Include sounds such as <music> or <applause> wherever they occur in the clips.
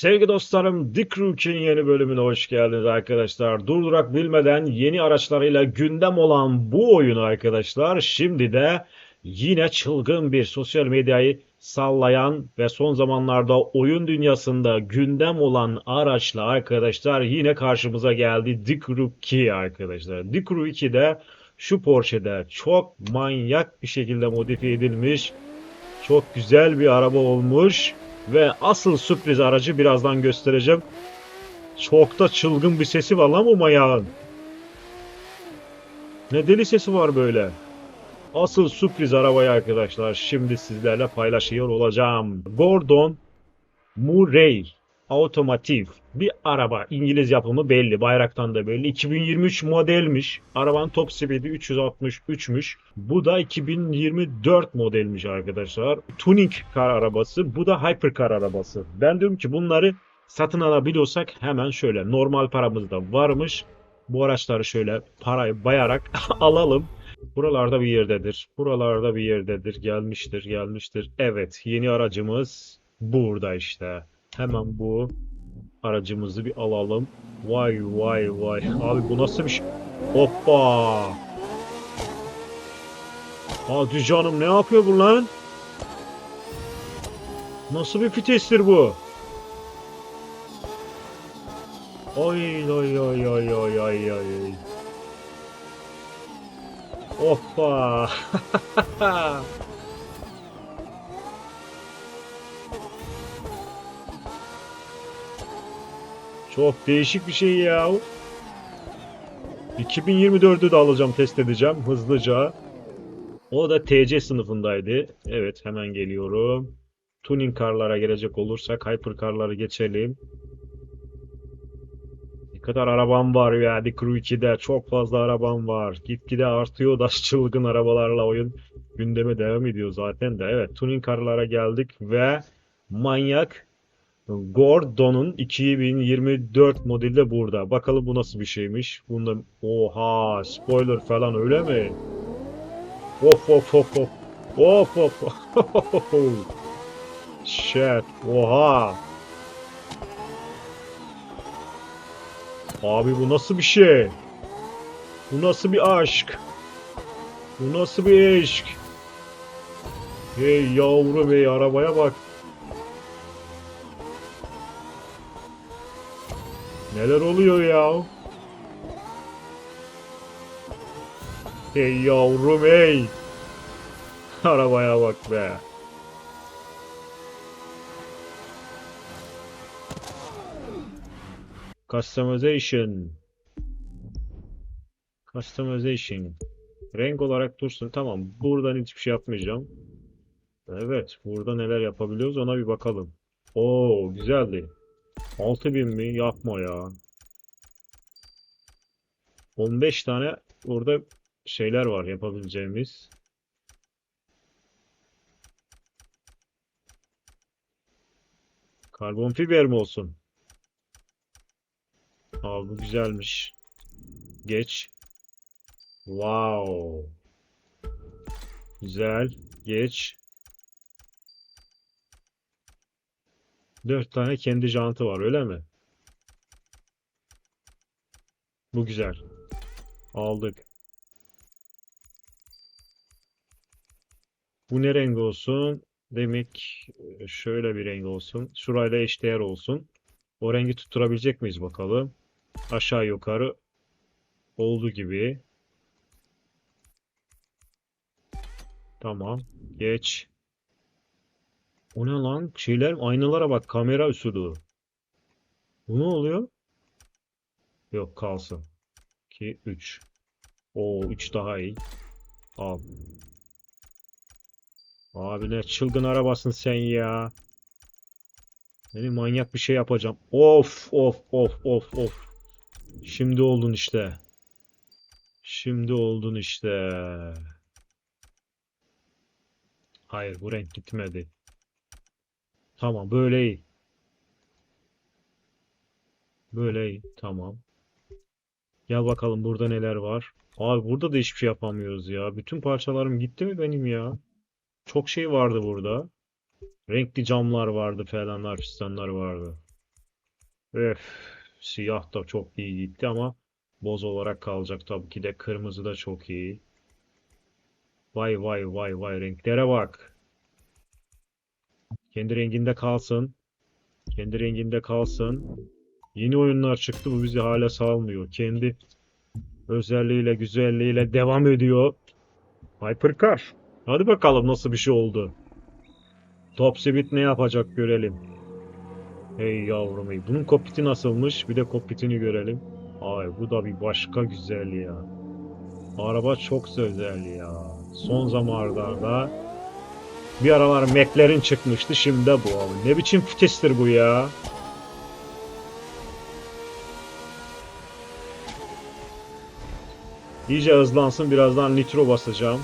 Sevgili dostlarım, Dick Rook'in yeni bölümüne hoş geldiniz arkadaşlar. Durdurak bilmeden yeni araçlarıyla gündem olan bu oyunu arkadaşlar şimdi de yine çılgın bir sosyal medyayı sallayan ve son zamanlarda oyun dünyasında gündem olan araçla arkadaşlar yine karşımıza geldi Dick Rook 2 arkadaşlar. Dick Rook 2 de şu Porsche'de çok manyak bir şekilde modifiye edilmiş, çok güzel bir araba olmuş. Ve asıl sürpriz aracı birazdan göstereceğim. Çok da çılgın bir sesi var lan bu manyağın. Ne deli sesi var böyle. Asıl sürpriz arabayı arkadaşlar şimdi sizlerle paylaşıyor olacağım. Gordon Murray Otomotiv bir araba. İngiliz yapımı belli. Bayraktan da belli. 2023 modelmiş. Arabanın top speed'i 363'müş. Bu da 2024 modelmiş arkadaşlar. Tuning car arabası. Bu da hypercar arabası. Ben diyorum ki bunları satın alabiliyorsak hemen şöyle normal paramızda varmış. Bu araçları şöyle parayı bayarak <laughs> alalım. Buralarda bir yerdedir. Buralarda bir yerdedir. Gelmiştir, gelmiştir. Evet, yeni aracımız burada işte. Hemen bu aracımızı bir alalım. Vay vay vay. Abi bu nasıl bir şey? Hoppa. Hadi canım ne yapıyor bu lan? Nasıl bir fitestir bu? Ay ay ay ay ay ay ay. Hoppa. <laughs> Çok değişik bir şey ya. 2024'ü de alacağım, test edeceğim hızlıca. O da TC sınıfındaydı. Evet, hemen geliyorum. Tuning car'lara gelecek olursak hypercar'ları geçelim. Ne kadar arabam var ya The Crew 2'de. Çok fazla arabam var. Gitgide artıyor da <laughs> çılgın arabalarla oyun gündeme devam ediyor zaten de. Evet, tuning car'lara geldik ve manyak Gordon'un 2024 modeli de burada. Bakalım bu nasıl bir şeymiş. Bunda oha spoiler falan öyle mi? Of of of of. Of of. <laughs> Shit. Oha. Abi bu nasıl bir şey? Bu nasıl bir aşk? Bu nasıl bir aşk? Hey yavrum hey arabaya bak. Neler oluyor ya? Hey yavrum hey. Arabaya bak be. Customization. Customization. Renk olarak dursun. Tamam. Buradan hiçbir şey yapmayacağım. Evet. Burada neler yapabiliyoruz ona bir bakalım. Oo güzeldi. 6000 mi? Yapma ya. 15 tane orada şeyler var yapabileceğimiz. Karbon fiber mi olsun? Aa bu güzelmiş. Geç. Wow. Güzel. Geç. Dört tane kendi jantı var öyle mi? Bu güzel. Aldık. Bu ne renk olsun? Demek e, şöyle bir renk olsun. Şurayla eşdeğer olsun. O rengi tutturabilecek miyiz bakalım. Aşağı yukarı oldu gibi. Tamam. Geç. O ne lan? Şeyler aynalara bak. Kamera usulü. Bu ne oluyor? Yok kalsın. 2, 3. Oo 3 daha iyi. Al. Abi ne çılgın arabasın sen ya. Benim manyak bir şey yapacağım. Of of of of of. Şimdi oldun işte. Şimdi oldun işte. Hayır bu renk gitmedi. Tamam böyle iyi. Böyle iyi. Tamam. Gel bakalım burada neler var. Abi burada da hiçbir şey yapamıyoruz ya. Bütün parçalarım gitti mi benim ya? Çok şey vardı burada. Renkli camlar vardı falanlar fistanlar vardı. Öf, siyah da çok iyi gitti ama boz olarak kalacak tabii ki de. Kırmızı da çok iyi. Vay vay vay vay renklere bak. Kendi renginde kalsın. Kendi renginde kalsın. Yeni oyunlar çıktı bu bizi hala salmıyor. Kendi özelliğiyle güzelliğiyle devam ediyor. Hypercar. Hadi bakalım nasıl bir şey oldu. Top ne yapacak görelim. Hey yavrum hey. Bunun kokpiti nasılmış? Bir de kokpitini görelim. Ay bu da bir başka güzel ya. Araba çok özel ya. Son zamanlarda bir aralar McLaren çıkmıştı. Şimdi de bu abi. Ne biçim vitestir bu ya? İyice hızlansın. Birazdan nitro basacağım.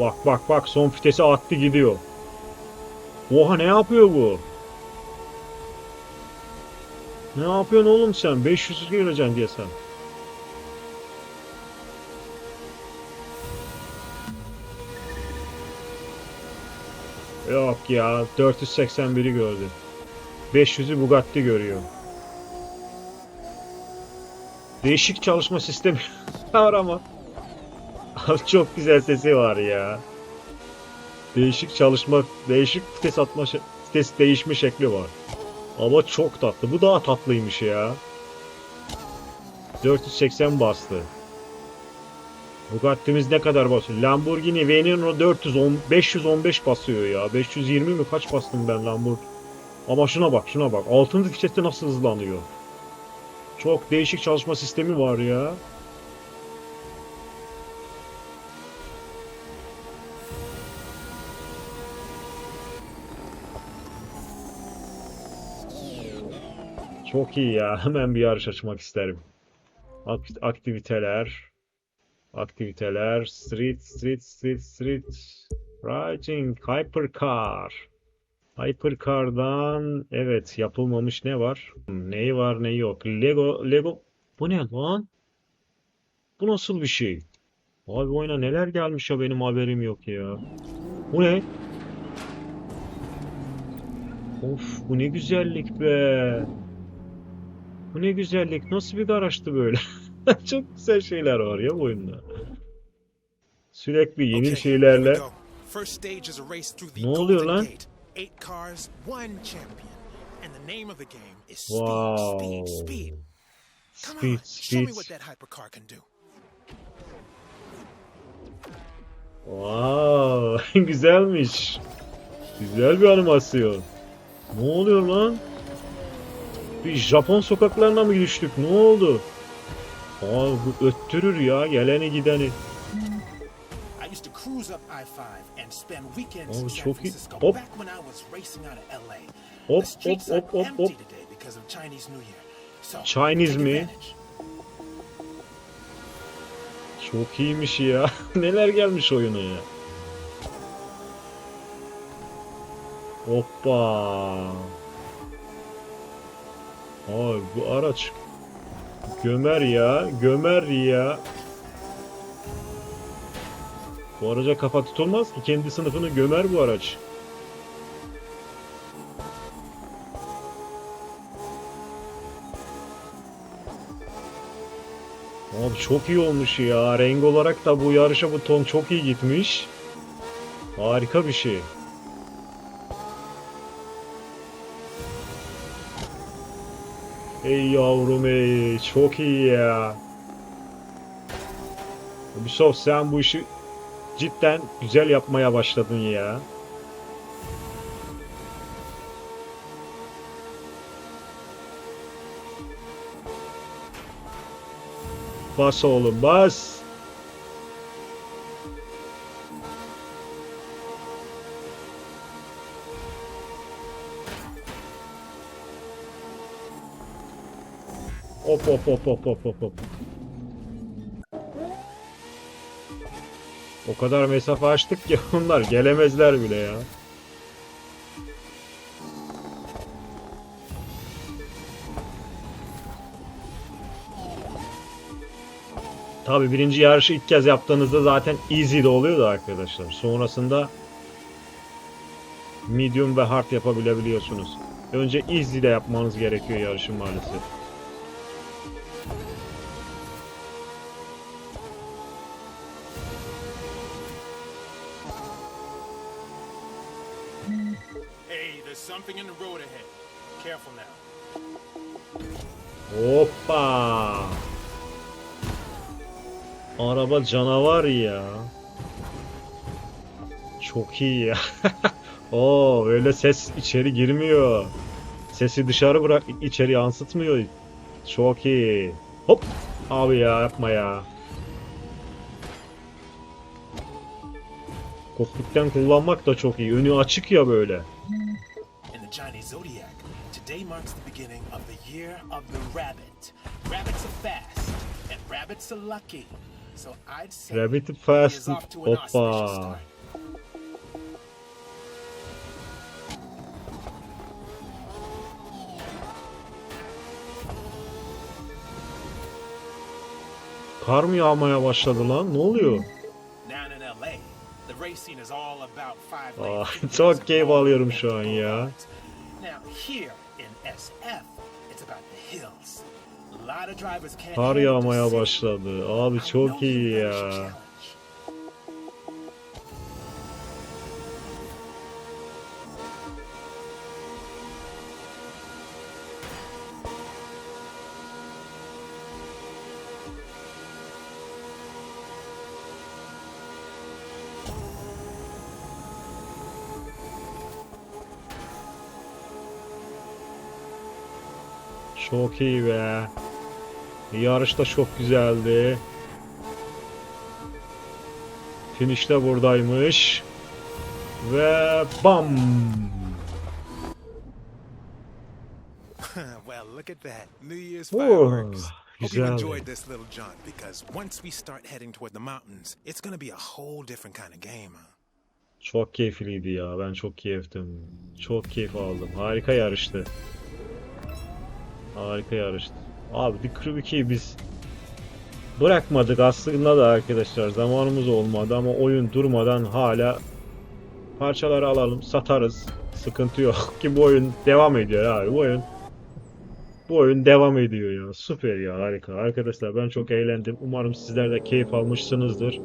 Bak bak bak son vitesi attı gidiyor. Oha ne yapıyor bu? Ne yapıyorsun oğlum sen? 500 gireceksin diye sen. Yok ya 481'i gördü. 500'ü Bugatti görüyor. Değişik çalışma sistemi <laughs> var ama. Çok güzel sesi var ya. Değişik çalışma, değişik vites atma, vites değişme şekli var. Ama çok tatlı. Bu daha tatlıymış ya. 480 bastı. Bugatti'miz ne kadar basıyor? Lamborghini Veneno 410 515 basıyor ya. 520 mi kaç bastım ben Lamborghini? Ama şuna bak, şuna bak. 6. viteste nasıl hızlanıyor? Çok değişik çalışma sistemi var ya. Çok iyi ya. <laughs> Hemen bir yarış açmak isterim. Ak- aktiviteler. Aktiviteler. Street, street, street, street. Riding. Hypercar. Hypercar'dan evet yapılmamış ne var? Neyi var neyi yok. Lego, Lego. Bu ne lan? Bu nasıl bir şey? Abi oyuna neler gelmiş ya benim haberim yok ya. Bu ne? Of bu ne güzellik be. Bu ne güzellik. Nasıl bir araçtı böyle? <laughs> <laughs> Çok güzel şeyler var ya bu oyunda. Sürekli yeni şeylerle. Ne oluyor lan? Wow. Speed, Speed. Wow, <laughs> güzelmiş. Güzel bir animasyon. Ne oluyor lan? Bir Japon sokaklarına mı düştük? Ne oldu? Aa öttürür ya geleni gideni. I used to cruise up I-5 and spend weekends in San çok iyi. Hop. Hop hop hop hop hop. Chinese mi? Çok iyiymiş ya. <laughs> Neler gelmiş oyuna ya. Hoppa. Ay bu araç gömer ya, gömer ya. Bu araca kafa tutulmaz ki kendi sınıfını gömer bu araç. Abi çok iyi olmuş ya. Renk olarak da bu yarışa bu ton çok iyi gitmiş. Harika bir şey. Ey yavrum ey. Çok iyi ya. Ubisoft sen bu işi cidden güzel yapmaya başladın ya. Bas oğlum bas. Hop hop hop hop hop hop hop. O kadar mesafe açtık ki <laughs> onlar gelemezler bile ya. Tabii birinci yarışı ilk kez yaptığınızda zaten easy de oluyordu arkadaşlar. Sonrasında medium ve hard yapabilebiliyorsunuz. Önce easy de yapmanız gerekiyor yarışın maalesef. Hey, there's something in the road ahead. Careful now. Hoppa! Araba canavar ya. Çok iyi ya. <laughs> Oo, öyle ses içeri girmiyor. Sesi dışarı bırak, içeri yansıtmıyor. Çok iyi. Hop! Abi ya yapma ya. Kokpitten kullanmak da çok iyi. Önü açık ya böyle. Today marks the beginning of the year of the rabbit. Rabbits are fast, and rabbits are lucky. So I'd say Rabbit fast. Hoppa. Kar mı yağmaya başladı lan? Ne oluyor? Aa, lane <laughs> çok keyif alıyorum şu an ya. Kar yağmaya başladı. Abi çok iyi ya. Çok iyi be. Yarış da çok güzeldi. Finish de buradaymış. Ve bam! <laughs> well, look at that. New Year's fireworks. Hope you enjoyed this little jaunt because once we start heading toward the mountains, it's to be a whole different kind of game. Çok keyifliydi ya. Ben çok keyiftim. Çok keyif aldım. Harika yarıştı. Harika yarıştı. Abi The Crew 2'yi biz bırakmadık aslında da arkadaşlar. Zamanımız olmadı ama oyun durmadan hala parçaları alalım, satarız. Sıkıntı yok <laughs> ki bu oyun devam ediyor abi. Bu oyun bu oyun devam ediyor ya. Süper ya harika. Arkadaşlar ben çok eğlendim. Umarım sizler de keyif almışsınızdır.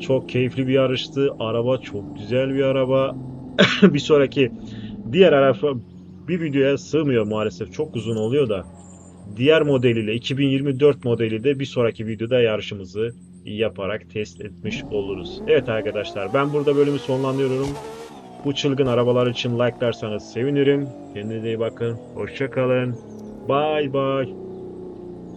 Çok keyifli bir yarıştı. Araba çok güzel bir araba. <coughs> bir sonraki diğer araba bir videoya sığmıyor maalesef. Çok uzun oluyor da. Diğer modeliyle 2024 modeliyle bir sonraki videoda yarışımızı yaparak test etmiş oluruz. Evet arkadaşlar ben burada bölümü sonlandırıyorum. Bu çılgın arabalar için like'larsanız sevinirim. Kendinize iyi bakın. Hoşçakalın. Bye bye.